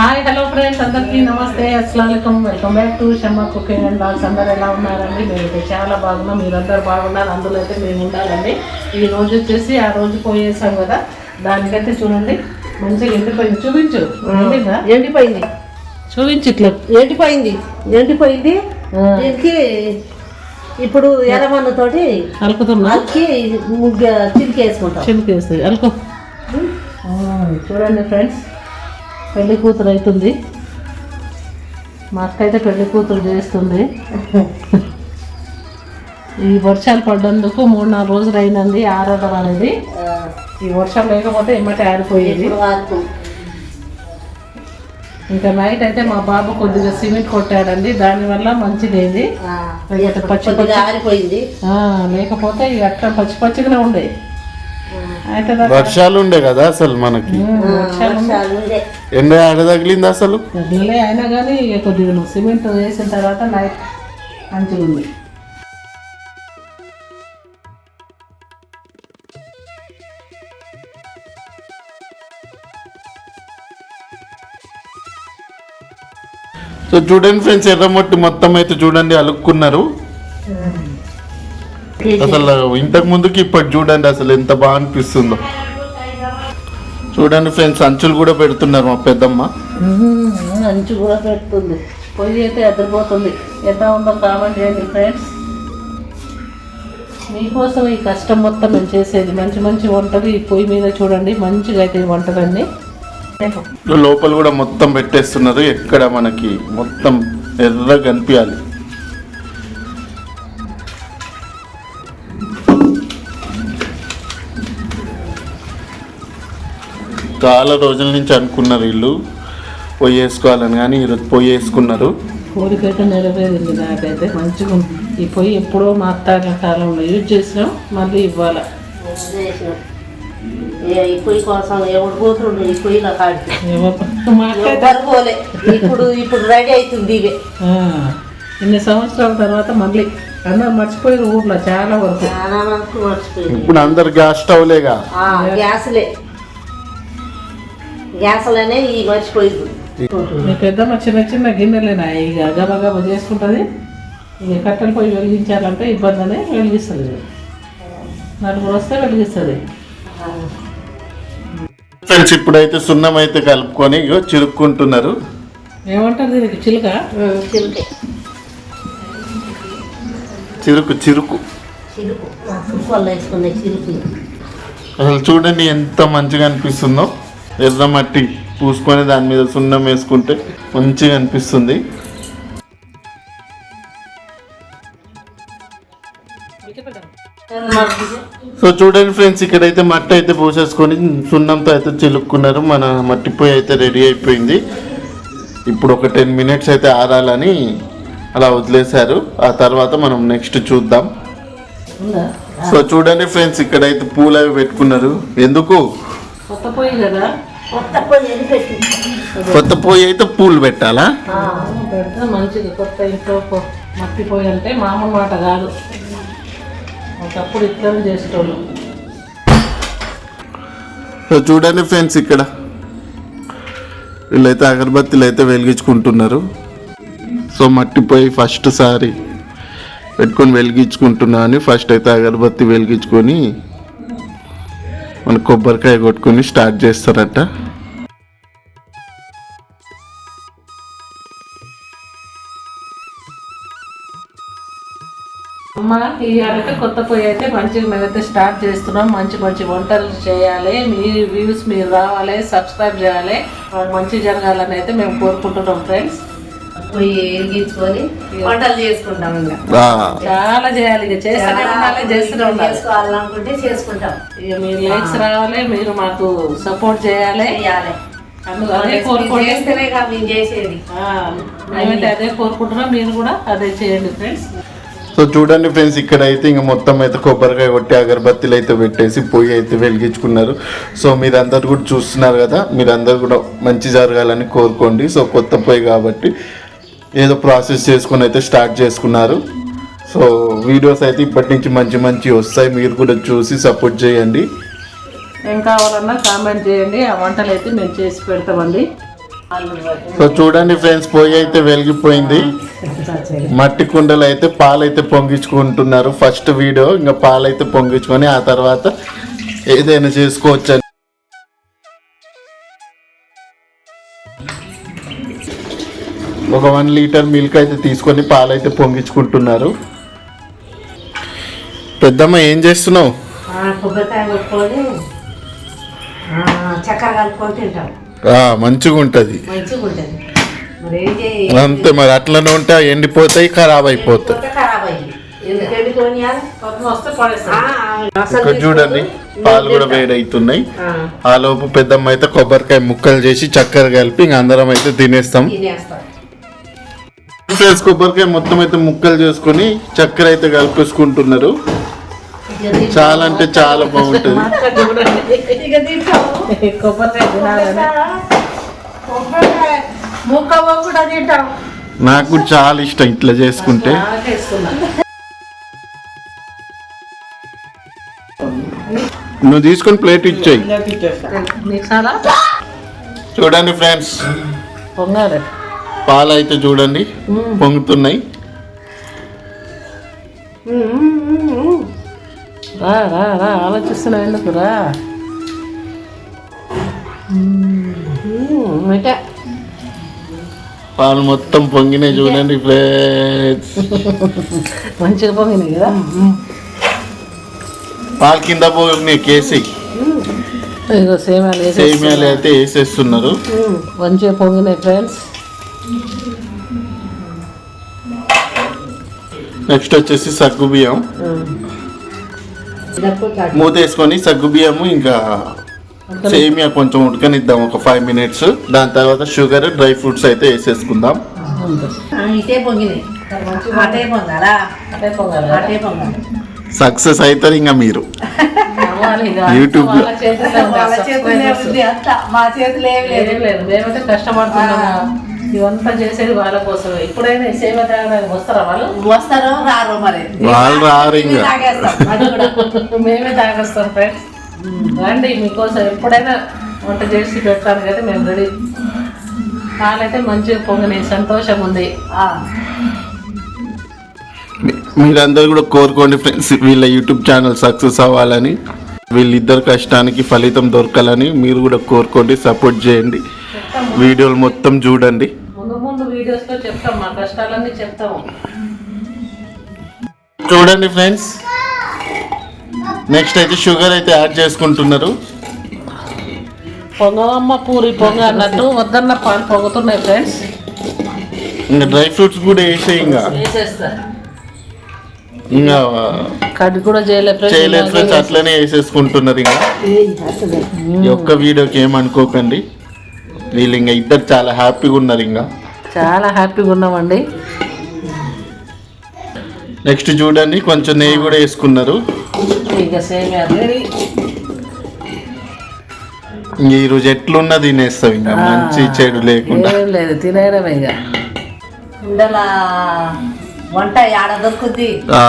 Hi hello friends అందరికీ నమస్తే. అస్సలం welcome back to Shamma cooking and blogs అందరు ఎలా ఉన్నారండి? మేమైతే చాలా బాగున్నాం. మీరందరూ బాగున్నారు. అందులో అయితే మేము ఉండాలండి. ఈ రోజు వచ్చేసి ఆ రోజు పోయేసాం కదా. దానికైతే చూడండి. మంచిగా ఎండిపోయింది. చూపించు? ఎండిపోయింది. చూపించు ఇట్లా. ఎండిపోయింది. ఎండిపోయింది. దీనికి ఇప్పుడు ఎర్రమన్ను తోటి అలుకుతున్నా ముగ్గ చిలికి వేసుకుంటాం చిలికేస్తుంది అలుకో చూడండి ఫ్రెండ్స్ పెళ్ళి కూతురు అవుతుంది. మా అక్క అయితే పెళ్ళి కూతురు చేస్తుంది. ఈ వర్షాలు పడ్డందుకు మూడు నాలుగు రోజులు అయినంది ఆరడం అనేది. ఈ వర్షం లేకపోతే ఎమ్మటి ఆరిపోయేది. ఇంకా నైట్ అయితే మా బాబు కొద్దిగా సిమెంట్ కొట్టాడండి దానివల్ల మంచిదైంది. లేకపోతే పచ్చి ఆరిపోయింది. లేకపోతే ఇక అట్లా పచ్చి పచ్చిగానే ఉండే. అయితే దా- వర్షాలు ఉండే కదా అసలు మనకి? ఎండ ఆడ తగిలింది అసలు? అయినా కానీ కొద్దిగా సిమెంట్ వేసిన తర్వాత మంచిగా ఉంది. సో చూడండి ఫ్రెండ్స్ ఎర్రమొట్టి మొత్తం అయితే చూడండి అలుక్కున్నారు. అసలు ఇంతకు ముందుకి ఇప్పటి చూడండి అసలు ఎంత బాగా అనిపిస్తుందో. చూడండి ఫ్రెండ్స్ అంచులు కూడా పెడుతున్నారు మా పెద్దమ్మ. అంచు కూడా పెడుతుంది. పొయ్యి అయితే ఎదిరిపోతుంది ఎంత ఉందో కామెంట్ చేయండి ఫ్రెండ్స్. మీకోసం ఈ కష్టం మొత్తం మేము చేసేది. మంచి మంచి వంటలు ఈ పొయ్యి మీద చూడండి. మంచిగా అయితే వంటలన్నీ. లోపల కూడా మొత్తం పెట్టేస్తున్నారు. ఎక్కడ మనకి మొత్తం ఎర్రగా కనిపించాలి. చాలా రోజుల నుంచి అనుకున్నారు వీళ్ళు. పొయ్యి వేసుకోవాలని కానీ ఈరోజు పొయ్యి వేసుకున్నారు కోరికైతే నెరవేరింది నాకైతే మంచిగా ఉంది. ఈ పొయ్యి ఎప్పుడో మా అత్తాల కాలంలో యూజ్ చేసినాం మళ్ళీ ఇవ్వాలి? పొయ్యి కోసం ఈ పొయ్యిలో ఇప్పుడు ఇప్పుడు రెడీ అవుతుంది ఇవే. ఇన్ని సంవత్సరాల తర్వాత మళ్ళీ అందరు మర్చిపోయిన ఊర్లో చాలా వరకు. చాలా ఇప్పుడు అందరు గ్యాస్ స్టవ్లేగా ఆ, గ్యాసులే. గ్యాసులనే ఈ మర్చిపోయింది మీ పెద్దమ్మ చిన్న చిన్న గిన్నెలేనా? ఇక గబ గబ చేసుకుంటుంది. ఇక కట్టెల పొయ్యి వెలిగించాలంటే ఇబ్బంది అనే వెలిగిస్తుంది నలుగురు వస్తే వెలిగిస్తుంది. ఫ్రెండ్స్ ఇప్పుడైతే సున్నం అయితే కలుపుకొని ఇగో చిరుక్కుంటున్నారు. ఏమంటారు దీనికి? చిలుక? చిలుకే. చిరుకు చిరుకు. వేసుకునే చిలుకు అసలు చూడండి ఎంత మంచిగా అనిపిస్తుందో. ఎర్ర మట్టి పూసుకొని దాని మీద సున్నం వేసుకుంటే మంచిగా అనిపిస్తుంది. సో చూడండి ఫ్రెండ్స్ ఇక్కడైతే మట్టి అయితే పూసేసుకొని సున్నంతో అయితే చిలుక్కున్నారు. మన మట్టి పొయ్యి అయితే రెడీ అయిపోయింది. ఇప్పుడు ఒక టెన్ మినిట్స్ అయితే ఆరాలని అలా వదిలేశారు. ఆ తర్వాత మనం నెక్స్ట్ చూద్దాం. సో చూడండి ఫ్రెండ్స్ ఇక్కడైతే పూలు అవి పెట్టుకున్నారు. ఎందుకు? కొత్త పొయ్యి కదా. కొత్త పొయ్యి అయితే పూలు పెట్టాలా? పెడితే మంచిది. కొత్త ఇంట్లో మట్టి పొయ్యి అంటే మామూలు మాట కాదు. ఒకప్పుడు ఇట్లనే చేసేటోళ్ళు. చూడండి ఫ్రెండ్స్ ఇక్కడ. వీళ్ళైతే అగరబత్తిలు అయితే వెలిగించుకుంటున్నారు. సో మట్టి పొయ్యి ఫస్ట్ సారి పెట్టుకొని వెలిగించుకుంటున్నా అని ఫస్ట్ అయితే అగరబత్తి వెలిగించుకొని మన కొబ్బరికాయ కొట్టుకొని స్టార్ట్ చేస్తారట. అమ్మ ఇవాళైతే కొత్త పొయ్యి అయితే మంచిగా మేమైతే స్టార్ట్ చేస్తున్నాం. మంచి మంచి వంటలు చేయాలి. మీ వ్యూస్ మీరు రావాలి సబ్స్క్రైబ్ చేయాలి. మంచి జరగాలని అయితే మేము కోరుకుంటున్నాం ఫ్రెండ్స్. పొయ్యి వెలిగించుకొని వంటలు చేసుకుంటాం ఇంకా. ఆ, చాలా చేయాలి ఇక. చేస్తూనే ఉండాలి చేస్తూనే ఉండాలి. చేసుకోవాలనుకుంటే చేసుకుంటాం. ఇక మీరు లైక్స్ రావాలి మీరు మాకు సపోర్ట్ చేయాలి. చేయాలి. అందుకు అదే కోరుకోండి చేస్తేనే కదా మేము చేసేది. ఆ, మేమైతే అదే కోరుకుంటున్నాం. మీరు కూడా అదే చేయండి ఫ్రెండ్స్. సో చూడండి ఫ్రెండ్స్ ఇక్కడ అయితే ఇంక మొత్తం అయితే కొబ్బరికాయ కొట్టి అగరబత్తిలు అయితే పెట్టేసి పొయ్యి అయితే వెలిగించుకున్నారు. సో మీరందరూ కూడా చూస్తున్నారు కదా మీరందరూ కూడా మంచి జరగాలని కోరుకోండి. సో కొత్త పొయ్యి కాబట్టి ఏదో ప్రాసెస్ చేసుకొని అయితే స్టార్ట్ చేసుకున్నారు. సో వీడియోస్ అయితే ఇప్పటి నుంచి మంచి మంచి వస్తాయి. మీరు కూడా చూసి సపోర్ట్ చేయండి. ఏం కావాలన్నా కామెంట్ చేయండి. ఆ వంటలు అయితే మేము చేసి పెడతామండి. సో చూడండి ఫ్రెండ్స్ పొయ్యి అయితే వెలిగిపోయింది. మట్టి కుండలు అయితే పాలైతే పొంగించుకుంటున్నారు. ఫస్ట్ వీడియో ఇంకా పాలైతే పొంగించుకొని ఆ తర్వాత ఏదైనా చేసుకోవచ్చు ఒక వన్ లీటర్ మిల్క్ అయితే తీసుకొని పాలైతే పొంగించుకుంటున్నారు. పెద్దమ్మ ఏం చేస్తున్నావు? ఆ, కొబ్బరికాయ కొట్టుకొని ఆ, చక్కెర కలుపుకొని తింటాం. ఆ, మంచిగా ఉంటుంది మంచిగా ఉంటుంది మరి ఏం చేయి? అంతే మరి అట్లనే ఉంటే అవి ఎండిపోతాయి ఖరాబ్ అయిపోతాయి. ఇక్కడ చూడండి పాలు కూడా వేడి అవుతున్నాయి ఆ, ఆ లోపు పెద్దమ్మ అయితే కొబ్బరికాయ ముక్కలు చేసి చక్కెర కలిపి ఇంక అందరం అయితే తినేస్తాం. తినేస్తాం. ఫ్రెండ్స్ కొబ్బరికాయ మొత్తం అయితే ముక్కలు చేసుకొని చక్కెర అయితే కలిపేసుకుంటున్నారు. చాలా అంటే చాలా బాగుంటుంది. నాకు చాలా ఇష్టం ఇట్లా చేసుకుంటే. నువ్వు తీసుకొని ప్లేట్ ఇచ్చేయి. చూడండి ఫ్రెండ్స్. పొంగాలి. పాలు అయితే చూడండి పొంగుతున్నాయి. రా రా రా ఆలోచిస్తున్నావు ఎందుకు రా. పాలు మొత్తం పొంగినాయి చూడండి ఫ్రెండ్స్. మంచిగా పొంగినాయి కదా? పాలు కింద పోయి కేసి. సేమియాలు అయితే వేసేస్తున్నారు. మంచిగా పొంగినాయి ఫ్రెండ్స్. నెక్స్ట్ వచ్చేసి సగ్గు బియ్యం. మూత వేసుకొని సగ్గు బియ్యము ఇంకా సేమియా కొంచెం ఉడకనిద్దాం ఒక ఫైవ్ మినిట్స్ దాని తర్వాత షుగర్ డ్రై ఫ్రూట్స్ అయితే వేసేసుకుందాం. సక్సెస్ అవుతారు ఇంకా మీరు. మా చేతులు ఏమి లేదు. కష్టపడుతున్నాము ఇవంతా చేసేది వాళ్ళ కోసం ఇప్పుడైనా ఈ సేవ తాగడానికి వస్తారా వాళ్ళు? వస్తారో రారు మరి. వాళ్ళు రారు మేమే తాగేస్తాం ఫ్రెండ్స్ రండి మీకోసం ఎప్పుడైనా వంట చేసి పెట్టాను కదా మేము రెడీ. పాలైతే మంచిగా పొంగినాయి సంతోషం ఉంది. ఆ, మీ- మీరందరూ కూడా కోరుకోండి ఫ్రెండ్స్ వీళ్ళ యూట్యూబ్ ఛానల్ సక్సెస్ అవ్వాలని. వీళ్ళిద్దరు కష్టానికి ఫలితం దొరకాలని మీరు కూడా కోరుకోండి సపోర్ట్ చేయండి. వీడియోలు మొత్తం చూడండి. ముందు ముందు వీడియోస్లో చెప్తాం మా కష్టాలన్నీ చెప్తాము చూడండి ఫ్రెండ్స్. నెక్స్ట్ అయితే షుగర్ అయితే యాడ్ చేసుకుంటున్నారు. పొంగవమ్మ పూరి పొంగ అన్నట్టు వద్దన్న పాలు పొంగుతున్నాయి ఫ్రెండ్స్. ఇంకా డ్రై ఫ్రూట్స్ కూడా వేసే ఇంకా. వేసేస్తా. ఇంకా కడ్డి కూడా చేయలేదు చేయలేదు ఫ్రెండ్స్ అట్లనే వేసేసుకుంటున్నారు ఇంకా. ఈ ఒక్క వీడియోకి ఏమనుకోకండి. వీళ్ళు ఇంకా ఇద్దరు చాలా హ్యాపీగా ఉన్నారు ఇంకా చాలా హ్యాపీగా ఉన్నామండి. నెక్స్ట్ చూడండి కొంచెం నెయ్యి కూడా వేసుకున్నారు. ఇక సేమియా రెడీ. ఎట్లున్నా తినేస్తాం ఇంకా మంచి చెడు లేకుండా. ఏం లేదు తినేయడమే ఇక. వంట ఆడ దొరుకుద్ది? ఆ,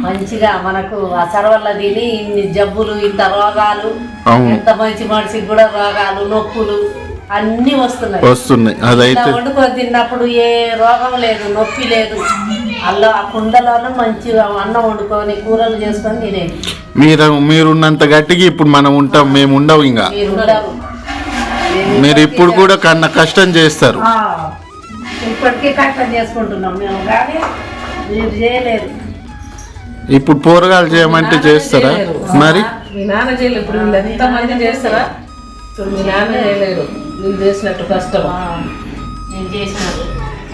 మంచిగా మనకు ఆ సర్వల్ల తిని ఇన్ని జబ్బులు ఇంత రోగాలు అవును. ఎంత మంచి మనిషికి కూడా రోగాలు నొప్పులు. అన్ని వస్తున్నాయి. వస్తున్నాయి. అదైతే వండుకొని తిన్నప్పుడు ఏ రోగం లేదు నొప్పి లేదు. అల్ల ఆ కుండలోనే మంచిగా అన్నం వండుకొని కూరలు చేసుకొని తినేది. మీరు మీరున్నంత గట్టిగా ఇప్పుడు మనం ఉంటాం మేము ఉండవు ఇంకా. మీరు ఉండరు మీరు ఇప్పుడు కూడా కన్న కష్టం చేస్తారు. ఆ, ఇప్పటికీ కష్టం చేసుకుంటున్నాం మేము కానీ మీరు చేయలేదు ఇప్పుడు పోరగాలు చేయమంటే చేస్తారా? మరి? మీ నాన్న చేయలేదు ఇప్పుడు వీళ్ళు ఎంత మంది చేస్తారా? ఇప్పుడు మీ నాన్న చేయలేడు చేసినట్టు కష్టం. నేను చేసినాను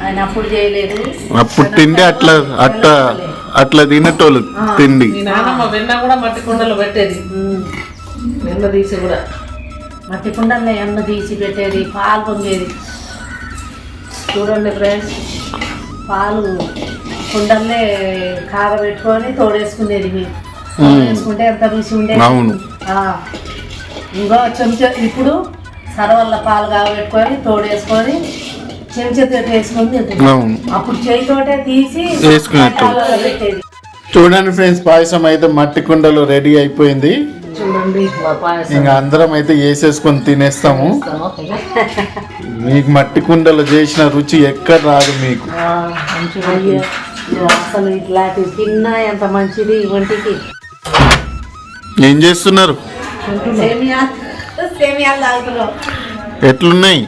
ఆయన అప్పుడు చేయలేదు. అప్పుడు తిండి అట్లా అట్లా అట్లా తినేటోళ్ళు తిండి. మీ నాన్నమ్మ వెన్న కూడా మట్టి కుండలో పెట్టేది. వెన్న తీసి కూడా. మట్టి కుండల్లో ఎన్న తీసి పెట్టేది పాలు పొంగేది. చూడండి ఫ్రెండ్స్ పాలు కుండల్లే కాగబెట్టుకొని తోడేసుకునేది మేము. తోడేసుకుంటే ఎంత రుచి ఉండేది? అవును. ఆ, ఇంకో చెంచా ఇప్పుడు సరవల్ల పాలు కాగబెట్టుకొని తోడేసుకొని చెంచాతో వేసుకొని తింటున్నాం. అవును. అప్పుడు చేయితోటే తీసి వేసుకునేట్టు. పాలలో పెట్టేది. చూడండి ఫ్రెండ్స్ పాయసం అయితే మట్టి కుండలో రెడీ అయిపోయింది. చూడండి మా పాయసం. ఇంకా అందరం అయితే వేసేసుకొని తినేస్తాము? మీకు మట్టి కుండలో చేసిన రుచి ఎక్కడ రాదు మీకు. అసలు తిన్నా ఎంత మంచిది ఒంటికి? ఏం చేస్తున్నారు? సేమియాలు తాగుతున్నాం ఎట్లున్నాయి?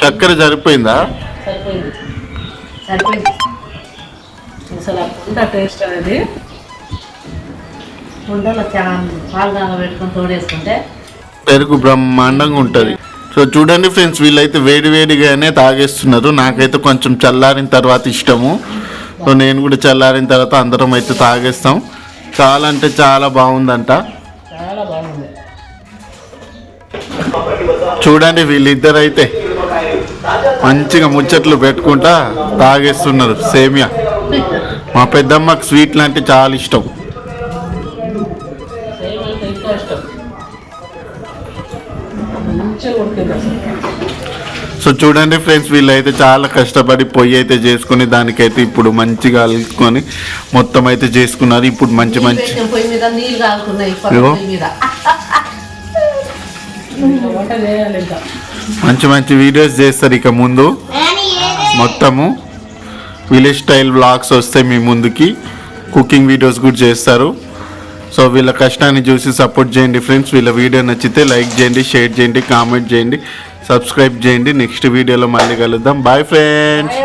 చక్కెర సరిపోయిందా? సరిపోయింది. సరిపోయింది. అసలు ఆ కుండ టేస్ట్ అనేది? కుండలో చాలా పాలు పెట్టుకొని తోడేసుకుంటే పెరుగు బ్రహ్మాండంగా ఉంటుంది. సో చూడండి ఫ్రెండ్స్ వీళ్ళైతే వేడి వేడిగానే తాగేస్తున్నారు. నాకైతే కొంచెం చల్లారిన తర్వాత ఇష్టము. సో నేను కూడా చల్లారిన తర్వాత అందరం అయితే తాగేస్తాం. చాలా అంటే చాలా బాగుందంట. చూడండి వీళ్ళిద్దరు అయితే మంచిగా ముచ్చట్లు పెట్టుకుంటా తాగేస్తున్నారు. సేమియా. మా పెద్దమ్మకి స్వీట్లు అంటే చాలా ఇష్టం. మంచిగా సో చూడండి ఫ్రెండ్స్ వీళ్ళైతే చాలా కష్టపడి పొయ్యి అయితే చేసుకుని దానికైతే ఇప్పుడు మంచిగా అలుసుకొని మొత్తం అయితే చేసుకున్నారు. ఇప్పుడు మంచి మంచి మంచి మంచి వీడియోస్ చేస్తారు ఇక ముందు. మొత్తము విలేజ్ స్టైల్ బ్లాగ్స్ వస్తాయి మీ ముందుకి కుకింగ్ వీడియోస్ కూడా చేస్తారు. సో వీళ్ళ కష్టాన్ని చూసి సపోర్ట్ చేయండి ఫ్రెండ్స్. వీళ్ళ వీడియో నచ్చితే లైక్ చేయండి షేర్ చేయండి కామెంట్ చేయండి. సబ్స్క్రైబ్ చేయండి. నెక్స్ట్ వీడియోలో మళ్ళీ కలుద్దాం. Bye friends